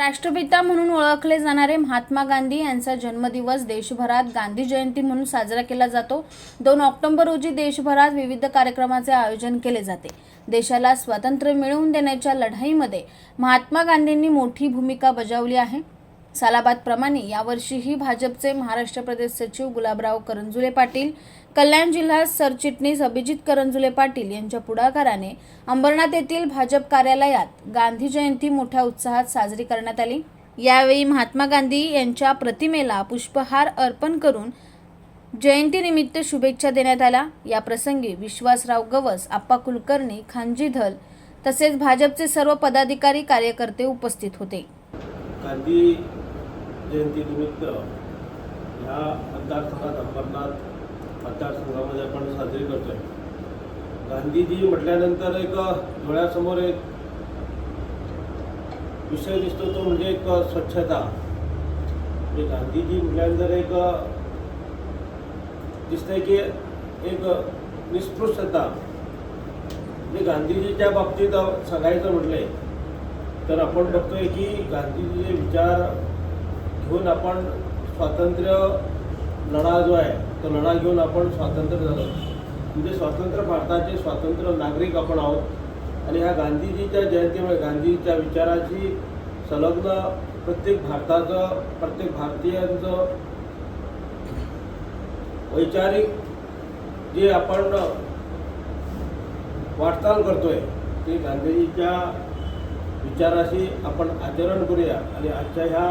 राष्ट्रपिता म्हणून ओळखले जाणारे महात्मा गांधी यांचा जन्मदिवस देशभरात गांधी जयंती म्हणून साजरा केला जातो. दोन ऑक्टोबर रोजी देशभरात विविध कार्यक्रमाचे आयोजन केले जाते. देशाला स्वातंत्र्य मिळवून देण्याच्या लढाईमध्ये महात्मा गांधींनी मोठी भूमिका बजावली आहे. सालाबादप्रमाणे यावर्षीही भाजपचे महाराष्ट्र प्रदेश सचिव गुलाबराव करंजुले पाटील कल्याण जिल्हा सरचिटणीस अभिजित करंजुले पाटील यांच्या पुढाकाराने अंबरनाथ येथील भाजप कार्यालयात गांधी जयंती मोठ्या उत्साहात साजरी करण्यात आली. यावेळी महात्मा गांधी यांच्या प्रतिमेला पुष्पहार अर्पण करून जयंतीनिमित्त शुभेच्छा देण्यात आल्या. याप्रसंगी विश्वासराव गवस आप्पा कुलकर्णी खानजी धल तसेच भाजपचे सर्व पदाधिकारी कार्यकर्ते उपस्थित होते. गांधी जयंतीनिमित्त ह्या मतदारसंघात अंबरनाथ मतदारसंघामध्ये आपण साजरी करतोय. गांधीजी म्हटल्यानंतर एक डोळ्यासमोर एक विषय दिसतो तो म्हणजे एक स्वच्छता. म्हणजे गांधीजी म्हटल्यानंतर एक दिसतंय की एक निस्पृश्यता. म्हणजे गांधीजीच्या बाबतीत सांगायचं म्हटलंय. तर आपण बघतोय की गांधीजीचे विचार घेऊन आपण स्वातंत्र्य लढा जो आहे तो लढा घेऊन आपण स्वातंत्र्य झालो. म्हणजे स्वातंत्र्य भारताचे स्वातंत्र्य नागरिक आपण आहोत. आणि ह्या गांधीजीच्या जयंतीमुळे गांधीजीच्या विचाराची संलग्न प्रत्येक भारताचं प्रत्येक भारतीयांचं वैचारिक जे आपण वाटचाल करतोय ते गांधीजीच्या विचाराशी आपण आचरण करूया. आणि आजच्या ह्या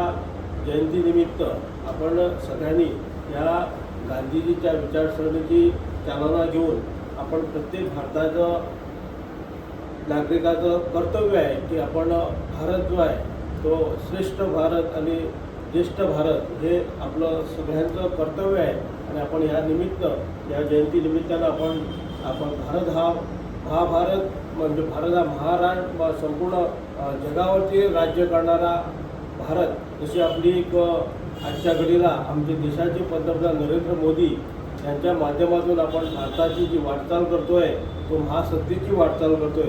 जयंतीनिमित्त आपण सगळ्यांनी या गांधीजीच्या विचारसरणीची चालना घेऊन आपण प्रत्येक भारताचं नागरिकाचं कर्तव्य आहे की आपण भारत जो आहे तो श्रेष्ठ भारत आणि ज्येष्ठ भारत हे आपलं सगळ्यांचं कर्तव्य आहे. आणि आपण या निमित्त या जयंतीनिमित्तानं आपण आपण भारत हा महाभारत म्हणजे भारत हा महाराष्ट्र संपूर्ण जगावरती राज्य करणारा भारत जशी आपली एक आजच्या घडीला आमचे देशाचे पंतप्रधान नरेंद्र मोदी यांच्या माध्यमातून आपण भारताची जी वाटचाल करतोय तो महासत्तेची वाटचाल करतोय.